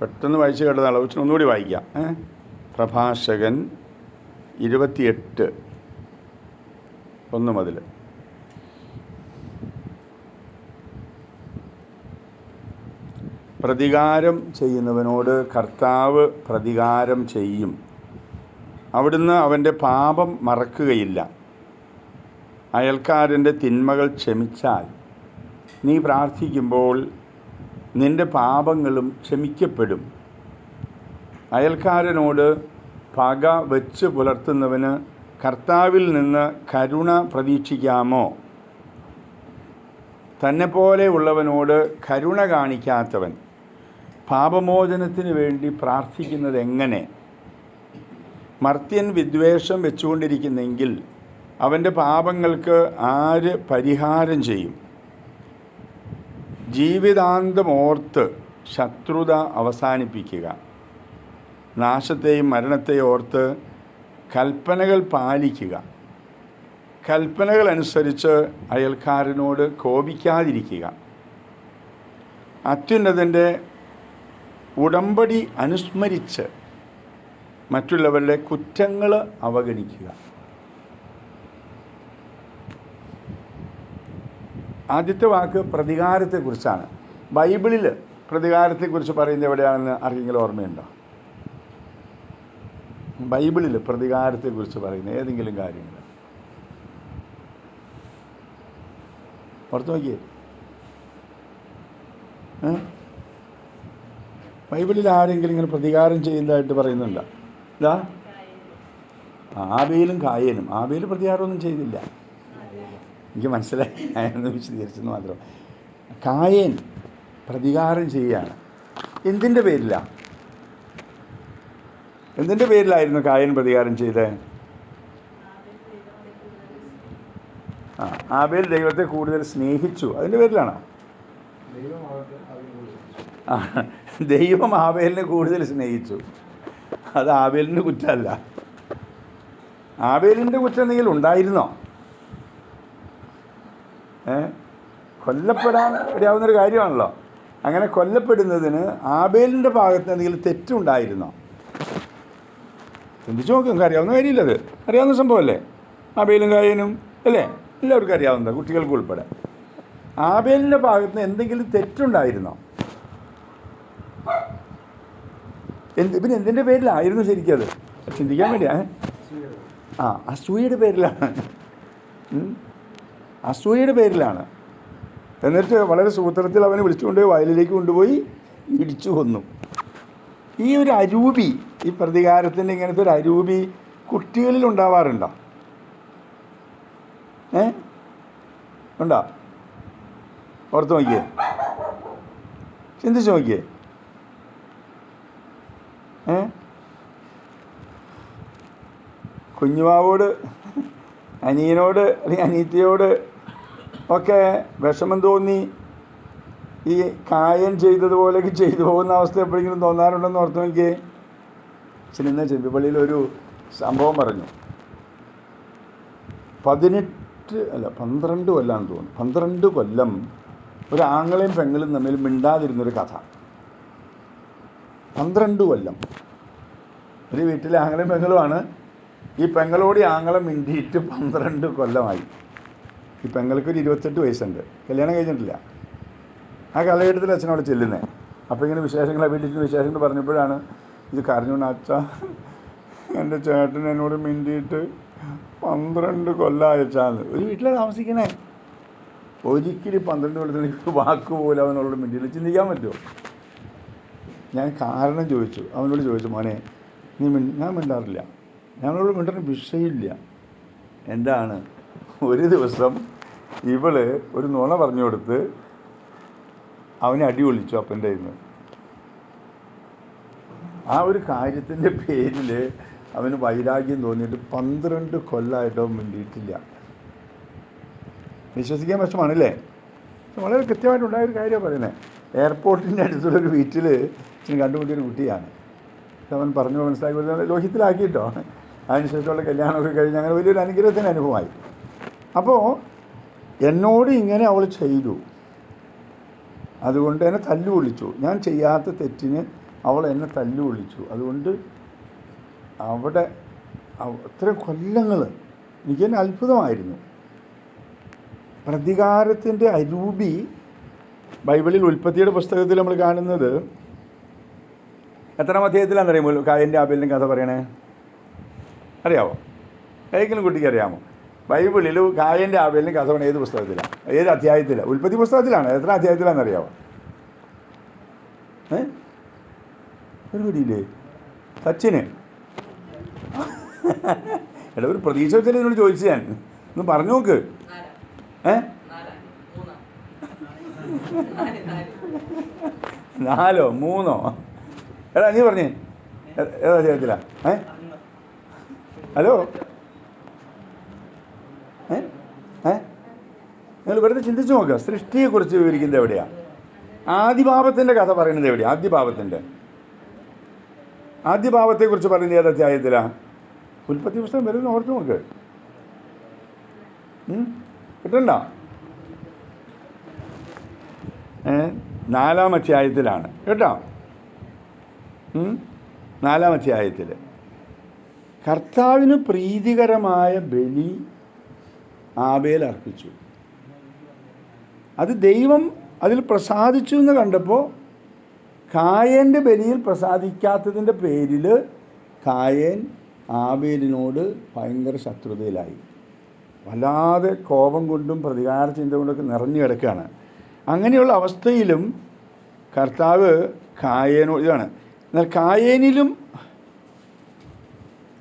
പെട്ടെന്ന് വായിച്ച് കേട്ടതാണ് കൊച്ചിന് ഒന്നുകൂടി വായിക്കാം. പ്രഭാഷകൻ ഇരുപത്തിയെട്ട്. ഒന്ന് മുതൽ പ്രതികാരം ചെയ്യുന്നവനോട് കർത്താവ് പ്രതികാരം ചെയ്യും. അവിടുന്ന് അവന്റെ പാപം മറക്കുകയില്ല. അയൽക്കാരന്റെ തിന്മകൾ ക്ഷമിച്ചാൽ. നീ പ്രാർത്ഥിക്കുമ്പോൾ നിന്റെ പാപങ്ങളും ക്ഷമിക്കപ്പെടും. അയൽക്കാരനോട് പക വെച്ച് പുലർത്തുന്നവന് കർത്താവിൽ നിന്ന് കരുണ പ്രതീക്ഷിക്കാമോ? തന്നെപ്പോലെയുള്ളവനോട് കരുണ കാണിക്കാത്തവൻ പാപമോചനത്തിന് വേണ്ടി പ്രാർത്ഥിക്കുന്നത് എങ്ങനെ മർത്യൻ വിദ്വേഷം വെച്ചുകൊണ്ടിരിക്കുന്നെങ്കിൽ അവന്റെ പാപങ്ങൾക്ക് ആര് പരിഹാരം ചെയ്യും? ജീവിതാന്തമോർത്ത് ശത്രുത അവസാനിപ്പിക്കുക. നാശത്തെയും മരണത്തെയും ഓർത്ത് കൽപ്പനകൾ പാലിക്കുക. കൽപ്പനകൾ അനുസരിച്ച് അയൽക്കാരനോട് കോപിക്കാതിരിക്കുക. അത്യുന്നതന്റെ ഉടമ്പടി അനുസ്മരിച്ച് മറ്റുള്ളവരുടെ കുറ്റങ്ങൾ അവഗണിക്കുക. ആദ്യത്തെ വാക്ക് പ്രതികാരത്തെക്കുറിച്ചാണ്. ബൈബിളിൽ പ്രതികാരത്തെക്കുറിച്ച് പറയുന്നത് എവിടെയാണെന്ന് ആർക്കെങ്കിലും ഓർമ്മയുണ്ടോ? ബൈബിളിൽ പ്രതികാരത്തെക്കുറിച്ച് പറയുന്ന ഏതെങ്കിലും കാര്യങ്ങൾ. പുറത്തു നോക്കിയേ. ബൈബിളിൽ ആരെങ്കിലും ഇങ്ങനെ പ്രതികാരം ചെയ്യുന്നതായിട്ട് പറയുന്നുണ്ടോ? ഇതാ. ആബേലും കായലും. ആബേൽ പ്രതികാരമൊന്നും ചെയ്തില്ല. എനിക്ക് മനസ്സിലായി. ഞാനൊന്ന് വിശദീകരിച്ചെന്ന് മാത്രം. കായൻ പ്രതികാരം ചെയ്യുകയാണ്. എന്തിന്റെ പേരിലാണ് എന്തിന്റെ പേരിലായിരുന്നു കായൻ പ്രതികാരം ചെയ്തത് ആ ആബേൽ ദൈവത്തെ കൂടുതൽ സ്നേഹിച്ചു. അതിന്റെ പേരിലാണോ? ആ, ദൈവം ആബേലിനെ കൂടുതൽ സ്നേഹിച്ചു. അത് ആബേലിന്റെ കുറ്റമല്ല. ആബേലിന്റെ കുറ്റം എന്തെങ്കിലും ഉണ്ടായിരുന്നോ? കൊല്ലപ്പെടാൻ ഇടയാവുന്നൊരു കാര്യമാണല്ലോ. അങ്ങനെ കൊല്ലപ്പെടുന്നതിന് ആബേലിന്റെ ഭാഗത്ത് എന്തെങ്കിലും തെറ്റുണ്ടായിരുന്നോ? ചിന്തിച്ചു നോക്കും അറിയാവുന്ന കാര്യമില്ല അത്. അറിയാവുന്ന സംഭവമല്ലേ? ആബേലും കായനും അല്ലേ? എല്ലാവർക്കും അറിയാവുന്നതാണ് കുട്ടികൾക്ക് ഉൾപ്പെടെ. ആബേലിന്റെ ഭാഗത്ത് എന്തെങ്കിലും തെറ്റുണ്ടായിരുന്നോ? എന്ത് പിന്നെ എന്തിന്റെ പേരിലായിരുന്നു ശരിക്കും അത്? ചിന്തിക്കാൻ വേണ്ടിയാ ആ അസൂയയുടെ പേരിലാണ്. അസൂയയുടെ പേരിലാണ്. എന്നിട്ട് വളരെ സൂത്രത്തിൽ അവനെ വിളിച്ചുകൊണ്ടുപോയി വയലിലേക്ക് കൊണ്ടുപോയി ഇടിച്ചു കൊന്നു. ഈ ഒരു അരൂപി ഈ പ്രതികാരത്തിന്റെ ഇങ്ങനത്തെ ഒരു അരൂപി കുട്ടികളിൽ ഉണ്ടാവാറുണ്ടോ? ഏ? ഉണ്ടോ? ഓർത്ത് നോക്കിയേ. ചിന്തിച്ച് നോക്കിയേ. ഏ? കുഞ്ഞുമാവോട് അനിയനോട് അല്ലെങ്കിൽ അനീത്തിയോട് ഒക്കെ വിഷമം തോന്നി. ഈ കായൻ ചെയ്തതുപോലെയൊക്കെ ചെയ്തു പോകുന്ന അവസ്ഥ എപ്പോഴെങ്കിലും തോന്നാറുണ്ടെന്ന് ഓർത്തു നോക്കി ചിന്ന ചെമ്പിപ്പള്ളിയിൽ ഒരു സംഭവം പറഞ്ഞു. പതിനെട്ട് അല്ല പന്ത്രണ്ട് കൊല്ലാന്ന് തോന്നുന്നു. പന്ത്രണ്ട് കൊല്ലം ഒരു ആങ്ങളെയും പെങ്ങളും തമ്മിൽ മിണ്ടാതിരുന്നൊരു കഥ. പന്ത്രണ്ട് കൊല്ലം. ഒരു വീട്ടിലെ ആങ്ങളെയും പെങ്ങളുമാണ്. ഈ പെങ്ങളോട് ആങ്ങളെ മിണ്ടിയിട്ട് പന്ത്രണ്ട് കൊല്ലമായി. ഈ പെങ്ങൾക്ക് ഒരു ഇരുപത്തെട്ട് വയസ്സുണ്ട്. കല്യാണം കഴിഞ്ഞിട്ടില്ല. ആ കാലഘട്ടത്തിൽ അച്ഛനോട് ചെല്ലുന്നത് അപ്പോൾ ഇങ്ങനെ വിശേഷങ്ങൾ വീട്ടിൽ വിശേഷങ്ങൾ പറഞ്ഞപ്പോഴാണ് ഇത് കരഞ്ഞുകൊണ്ട് അച്ഛ എന്റെ ചേട്ടൻ എന്നോട് മിണ്ടിയിട്ട് പന്ത്രണ്ട് കൊല്ലമായി ഒരു വീട്ടിലാണ് താമസിക്കണേ. ഒരിക്കലും പന്ത്രണ്ട് കൊല്ലത്തിന് വാക്ക് പോലും അവനോട് മിണ്ടിയില്ല. ചിന്തിക്കാൻ പറ്റുമോ? ഞാൻ കാരണം ചോദിച്ചു. അവനോട് ചോദിച്ചു മോനെ നീ മിണ്ട ഞാൻ മിണ്ടാറില്ല. ഞാനോട് മിണ്ടുന്ന വിഷയമില്ല. എന്താണ്? ഒരു ദിവസം ഇവൾ ഒരു നുണ പറഞ്ഞു കൊടുത്ത് അവനെ അടി ഒളിച്ചു അപ്പന്റെ ഇന്ന് ആ ഒരു കാര്യത്തിന്റെ പേരിൽ അവന് വൈരാഗ്യം തോന്നിയിട്ട് പന്ത്രണ്ട് കൊല്ലമായിട്ട് മിണ്ടിയിട്ടില്ല. വിശ്വസിക്കാൻ വിഷമാണല്ലേ വളരെ കൃത്യമായിട്ടുണ്ടായ ഒരു കാര്യമാണ് പറയുന്നത് എയർപോർട്ടിന്റെ അടുത്തുള്ളൊരു വീട്ടിൽ കണ്ടുമുട്ടിയൊരു കുട്ടിയാണ്. അവൻ പറഞ്ഞു മനസ്സിലാക്കി വരുന്നത് ലോഹിത്തിലാക്കിയിട്ടോ അതിനുശേഷമുള്ള കല്യാണമൊക്കെ കഴിഞ്ഞ് അങ്ങനെ വലിയൊരു അനുഗ്രഹത്തിന് അനുഭവമായി. അപ്പോൾ എന്നോട് ഇങ്ങനെ അവൾ ചെയ്തു. അതുകൊണ്ട് എന്നെ തല്ലു വിളിച്ചു ഞാൻ ചെയ്യാത്ത തെറ്റിന് അവൾ എന്നെ തല്ലു വിളിച്ചു അതുകൊണ്ട് അവിടെ അത്ര കൊല്ലങ്ങൾ എനിക്ക് തന്നെ അത്ഭുതമായിരുന്നു. പ്രതികാരത്തിന്റെ അരൂപി ബൈബിളിൽ ഉൽപ്പത്തിയുടെ പുസ്തകത്തിൽ നമ്മൾ കാണുന്നത് എത്രാം അധ്യായത്തിലാണെന്ന് അറിയുമോ കായന്റെ ആബേലിന്റെ കഥ പറയണേ? അറിയാമോ ഏതെങ്കിലും കുട്ടിക്ക് അറിയാമോ? ബൈബിളിൽ കായന്റെ ആവേലിന് കഥ പറയണ ഏത് പുസ്തകത്തിലാണ് ഏത് അധ്യായത്തിലാണ് ഉൽപ്പത്തി പുസ്തകത്തിലാണ്. എത്ര അധ്യായത്തിലാണെന്ന് അറിയാമോ ഏ? ഒരു സച്ചിന്. എടാ ഒരു പ്രതീക്ഷ വെച്ചാൽ എന്നോട് ചോദിച്ചു ഞാൻ. ഒന്ന് പറഞ്ഞു നോക്ക്. ഏ? നാലോ മൂന്നോ? എടാ നീ പറഞ്ഞേ. ഏതാ അധ്യായത്തിലാ? ഏ? ഹലോ ഏ ഏ നിങ്ങൾ വെറുതെ ചിന്തിച്ചു നോക്കുക സൃഷ്ടിയെക്കുറിച്ച് വിവരിക്കുന്നത് എവിടെയാണ് ആദിഭാവത്തിന്റെ കഥ പറയുന്നത് എവിടെയാണ് ആദ്യഭാവത്തിന്റെ ആദ്യഭാവത്തെക്കുറിച്ച് പറയുന്നത് ഏത് അധ്യായത്തിലാണ് ഉൽപ്പത്തി പുസ്തകം വരുന്ന ഓർത്ത് നോക്ക്? കിട്ടണ്ട? നാലാം അധ്യായത്തിലാണ്. കേട്ടോ? നാലാം അധ്യായത്തിൽ കർത്താവിന് പ്രീതികരമായ ബലി ആബേൽ അർപ്പിച്ചു. അത് ദൈവം അതിൽ പ്രസാദിച്ചു എന്ന് കണ്ടപ്പോൾ കായേന്റെ ബലിയിൽ പ്രസാദിക്കാത്തതിന്റെ പേരിൽ കായേൻ ആബേലിനോട് ഭയങ്കര ശത്രുതയിലായി. വല്ലാതെ കോപം കൊണ്ടും പ്രതികാര ചിന്ത കൊണ്ടൊക്കെ നിറഞ്ഞു കിടക്കുകയാണ്. അങ്ങനെയുള്ള അവസ്ഥയിലും കർത്താവ് കായേനോ ഇതാണ്. എന്നാൽ കായേനിലും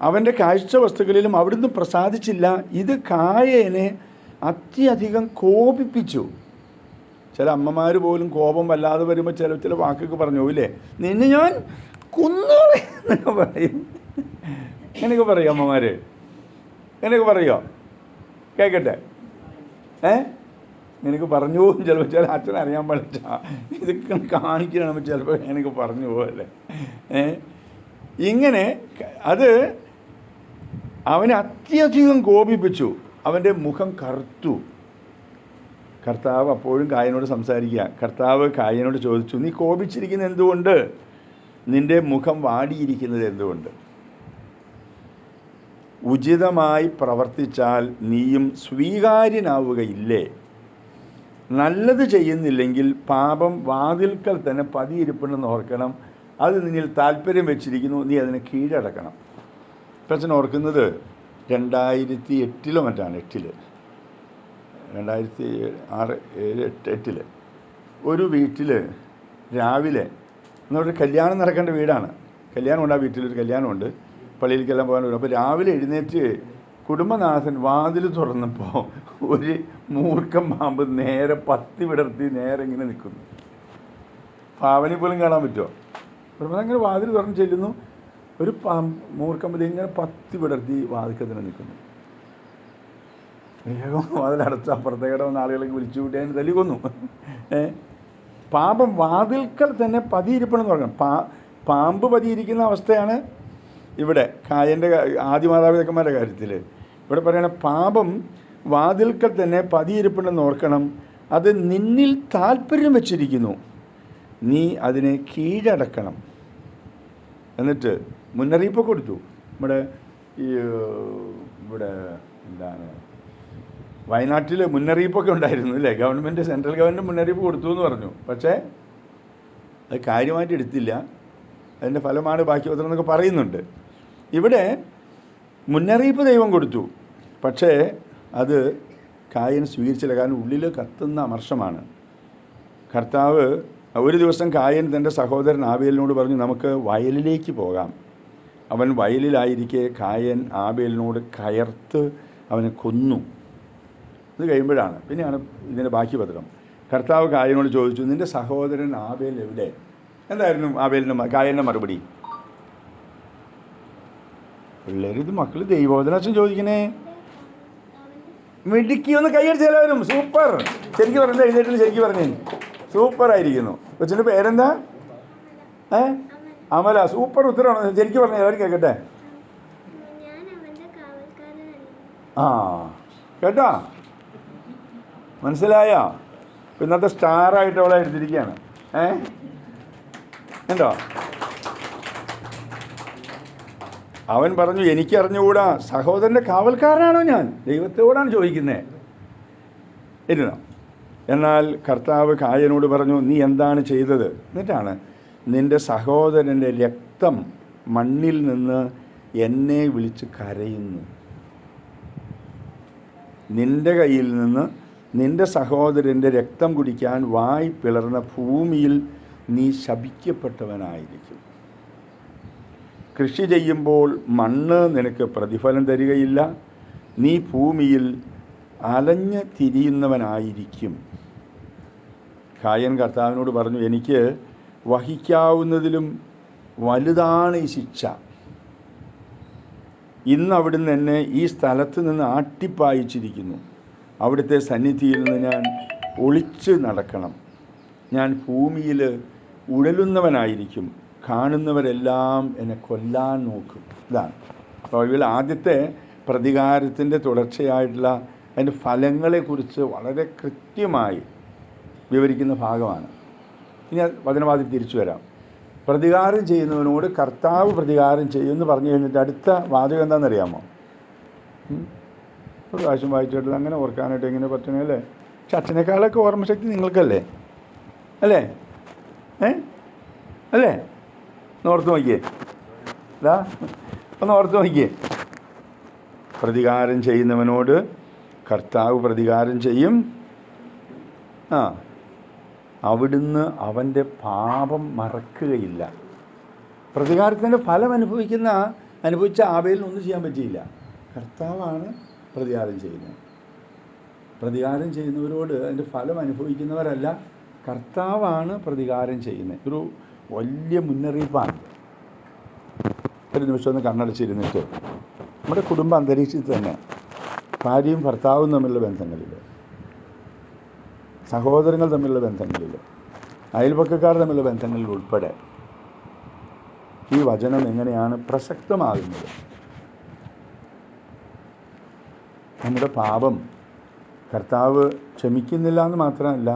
അവന്റെ കാഴ്ച വസ്തുക്കളിലും അവിടുന്ന് പ്രസാദിച്ചില്ല. ഇത് കായേനെ അത്യധികം കോപിപ്പിച്ചു. ചില അമ്മമാർ പോലും കോപം വല്ലാതെ വരുമ്പോൾ ചില ചില വാക്കൊക്കെ പറഞ്ഞു ഇല്ലേ? നിന്നെ ഞാൻ കുന്നോളെ എന്നൊക്കെ പറയും. എങ്ങനെയൊക്കെ പറയും അമ്മമാർ എങ്ങനെയൊക്കെ പറയുമോ കേൾക്കട്ടെ ഏ? എനിക്ക് പറഞ്ഞു പോകും ചിലപ്പോൾ ചില അച്ഛൻ അറിയാൻ പാടില്ല. ഇതൊക്കെ കാണിക്കണം ചിലപ്പോൾ എനിക്ക് പറഞ്ഞു പോകല്ലേ ഏ? ഇങ്ങനെ അത് അവനെ അത്യധികം കോപിപ്പിച്ചു. അവന്റെ മുഖം കറുത്തു. കർത്താവ് അപ്പോഴും കായനോട് സംസാരിക്കുക. കർത്താവ് കായനോട് ചോദിച്ചു നീ കോപിച്ചിരിക്കുന്ന എന്തുകൊണ്ട്? നിന്റെ മുഖം വാടിയിരിക്കുന്നത് എന്തുകൊണ്ട്? ഉചിതമായി പ്രവർത്തിച്ചാൽ നീയും സ്വീകാര്യനാവുകയില്ലേ? നല്ലത് ചെയ്യുന്നില്ലെങ്കിൽ പാപം വാതിൽക്കൽ തന്നെ പതിയിരിപ്പുണ്ടെന്ന് ഓർക്കണം. അത് നിന്നിൽ താല്പര്യം വെച്ചിരിക്കുന്നു. നീ അതിനെ കീഴടക്കണം. പ്രശ്നം ഓർക്കുന്നത് രണ്ടായിരത്തി എട്ടിലോ മറ്റാണ് എട്ടിൽ രണ്ടായിരത്തി ആറ് ഏഴ് എട്ട് എട്ടിൽ ഒരു വീട്ടിൽ രാവിലെ എന്നൊരു കല്യാണം നടക്കേണ്ട വീടാണ്. കല്യാണമുണ്ട് ആ വീട്ടിൽ ഒരു കല്യാണമുണ്ട്. പള്ളിയിലേക്കെല്ലാം വരും. അപ്പോൾ രാവിലെ എഴുന്നേറ്റ് കുടുംബനാഥൻ വാതിൽ തുറന്നപ്പോൾ ഒരു മൂർഖം പാമ്പ് നേരെ പത്തി വിടർത്തി നേരെ ഇങ്ങനെ നിൽക്കുന്നു. പാവനി പോലും കാണാൻ പറ്റുമോ കുടുംബനാഥൻ അങ്ങനെ വാതിൽ തുറന്ന് ചെല്ലുന്നു. ഒരു പാമ്പ് മൂർക്കമ്പതി ഇങ്ങനെ പത്തി വിടർത്തി വാതിക്കത്തിന് നിൽക്കുന്നു. വേഗം വാതിലടച്ച അപ്പുറത്തേക്കിടെ വന്ന ആളുകളൊക്കെ വിളിച്ചു കൂട്ടി തല്ലി കൊന്നു. പാപം വാതിൽക്കൽ തന്നെ പതിയിരിപ്പണമെന്ന് പറയണം പാ പാമ്പ് പതിയിരിക്കുന്ന അവസ്ഥയാണ് ഇവിടെ കായന്റെ ആദ്യ മാതാപിതാക്കന്മാരുടെ കാര്യത്തിൽ ഇവിടെ പറയണ പാപം വാതിൽക്കൽ തന്നെ പതിയിരിപ്പുണ്ടെന്ന് ഓർക്കണം. അത് നിന്നിൽ താല്പര്യം വെച്ചിരിക്കുന്നു. നീ അതിനെ കീഴടക്കണം. എന്നിട്ട് മുന്നറിയിപ്പ് കൊടുത്തു. നമ്മുടെ ഈ ഇവിടെ എന്താണ് വയനാട്ടിൽ മുന്നറിയിപ്പൊക്കെ ഉണ്ടായിരുന്നു അല്ലേ? ഗവൺമെന്റ് സെൻട്രൽ ഗവൺമെന്റ് മുന്നറിയിപ്പ് കൊടുത്തു എന്ന് പറഞ്ഞു. പക്ഷേ അത് കാര്യമായിട്ട് എടുത്തില്ല. അതിന്റെ ഫലമാണ് ബാക്കി പത്രം എന്നൊക്കെ പറയുന്നുണ്ട്. ഇവിടെ മുന്നറിയിപ്പ് ദൈവം കൊടുത്തു. പക്ഷേ അത് കായൻ സ്വീകരിച്ചില്ല. കാരണം ഉള്ളിൽ കത്തുന്ന അമർഷമാണ്. കർത്താവ് ഒരു ദിവസം കായൻ തന്റെ സഹോദരൻ ആബേലിനോട് പറഞ്ഞു നമുക്ക് വയലിലേക്ക് പോകാം. അവൻ വയലിലായിരിക്കെ കായൻ ആബേലിനോട് കയർത്ത് അവനെ കൊന്നു. ഇത് കഴിയുമ്പോഴാണ്. പിന്നെയാണ് ഇതിന്റെ ബാക്കി പത്രം. കർത്താവ് കായനോട് ചോദിച്ചു നിന്റെ സഹോദരൻ ആബേൽ എവിടെ? എന്തായിരുന്നു ആബേലിന്റെ കായലിന്റെ മറുപടി? പിള്ളേരിത് മക്കൾ ദൈവോധനച്ഛൻ ചോദിക്കണേ. മിടുക്കി ഒന്ന് കൈയടിച്ച് സൂപ്പർ. ശരിക്കും പറഞ്ഞു എഴുന്നേറ്റിൽ ശരിക്കും പറഞ്ഞു. സൂപ്പർ ആയിരിക്കുന്നു. കൊച്ചിന്റെ പേരെന്താ? ഏ? അമല. സൂപ്പർ ഉത്തരവാണ്. ശരിക്കും പറഞ്ഞു എല്ലാവരും കേൾക്കട്ടെ? ആ കേട്ടോ? മനസ്സിലായോ? ഇന്നത്തെ സ്റ്റാറായിട്ട് അവളെ എടുത്തിരിക്കുകയാണ്. ഏ? ഉണ്ടോ അവൻ പറഞ്ഞു എനിക്കറിഞ്ഞുകൂടാ സഹോദരന്റെ കാവൽക്കാരനാണോ ഞാൻ? ദൈവത്തോടാണ് ചോദിക്കുന്നത് ഇരുന്നോ? എന്നാൽ കർത്താവ് കായനോട് പറഞ്ഞു നീ എന്താണ് ചെയ്തത്? എന്നിട്ടാണ് നിന്റെ സഹോദരന്റെ രക്തം മണ്ണിൽ നിന്ന് എന്നെ വിളിച്ച് കരയുന്നു. നിന്റെ കയ്യിൽ നിന്ന് നിന്റെ സഹോദരന്റെ രക്തം കുടിക്കാൻ വായ് പിളർന്ന ഭൂമിയിൽ നീ ശപിക്കപ്പെട്ടവനായിരിക്കും. കൃഷി ചെയ്യുമ്പോൾ മണ്ണ് നിനക്ക് പ്രതിഫലം തരികയില്ല. നീ ഭൂമിയിൽ അലഞ്ഞ് തിരിയുന്നവനായിരിക്കും. കായൻ കർത്താവിനോട് പറഞ്ഞു എനിക്ക് വഹിക്കാവുന്നതിലും വലുതാണ് ഈ ശിക്ഷ. ഇന്ന് അവിടുന്ന് എന്നെ ഈ സ്ഥലത്ത് നിന്ന് ആട്ടിപ്പായിച്ചിരിക്കുന്നു. അവിടുത്തെ സന്നിധിയിൽ നിന്ന് ഞാൻ ഒളിച്ച് നടക്കണം. ഞാൻ ഭൂമിയിൽ ഉഴലുന്നവനായിരിക്കും. കാണുന്നവരെല്ലാം എന്നെ കൊല്ലാൻ നോക്കും. ഇതാണ്. ബൈബിൾ ആദ്യത്തെ പ്രതികാരത്തിന്റെ തുടർച്ചയായിട്ടുള്ള അതിന്റെ ഫലങ്ങളെക്കുറിച്ച് വളരെ കൃത്യമായി വിവരിക്കുന്ന ഭാഗമാണ്. ഇനി വചനവാദി തിരിച്ചു വരാം. പ്രതികാരം ചെയ്യുന്നവനോട് കർത്താവ് പ്രതികാരം ചെയ്യുമെന്ന് പറഞ്ഞു കഴിഞ്ഞിട്ട് അടുത്ത വാചകം എന്താണെന്നറിയാമോ? പ്രാവശ്യം വായിച്ചിട്ട് അങ്ങനെ ഓർക്കാനായിട്ട് എങ്ങനെ പറ്റണേ അല്ലേ? പക്ഷെ അച്ഛനേക്കാളൊക്കെ ഓർമ്മശക്തി നിങ്ങൾക്കല്ലേ? അല്ലേ? ഏ? അല്ലേ? ഓർത്ത് നോക്കിയേ. ഇതാ. ഒന്ന് ഓർത്ത് നോക്കിയേ. പ്രതികാരം ചെയ്യുന്നവനോട് കർത്താവ് പ്രതികാരം ചെയ്യും. ആ. അവിടുന്ന് അവന്റെ പാപം മറക്കുകയില്ല. പ്രതികാരത്തിന്റെ ഫലം അനുഭവിക്കുന്ന അനുഭവിച്ച ആവയിൽ ഒന്നും ചെയ്യാൻ പറ്റിയില്ല. കർത്താവാണ് പ്രതികാരം ചെയ്യുന്നത് പ്രതികാരം ചെയ്യുന്നവരോട് അതിന്റെ ഫലം അനുഭവിക്കുന്നവരല്ല കർത്താവാണ് പ്രതികാരം ചെയ്യുന്നത്. ഒരു വലിയ മുന്നറിയിപ്പാണ്. ഒരു നിമിഷം ഒന്ന് കണ്ണടച്ചിരുന്നിട്ട്. നമ്മുടെ കുടുംബ അന്തരീക്ഷത്തിൽ തന്നെ ഭാര്യയും ഭർത്താവും തമ്മിലുള്ള ബന്ധങ്ങളിൽ സഹോദരങ്ങൾ തമ്മിലുള്ള ബന്ധങ്ങളിൽ അയൽപക്കക്കാർ തമ്മിലുള്ള ബന്ധങ്ങളിൽ ഉൾപ്പെടെ ഈ വചനം എങ്ങനെയാണ് പ്രസക്തമാകുന്നത്? നമ്മുടെ പാപം കർത്താവ് ക്ഷമിക്കുന്നില്ല എന്ന് മാത്രമല്ല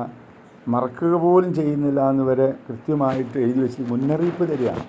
മറക്കുക പോലും ചെയ്യുന്നില്ല എന്ന് വരെ കൃത്യമായിട്ട് എഴുതി വെച്ച് മുന്നറിയിപ്പ് തരികയാണ്.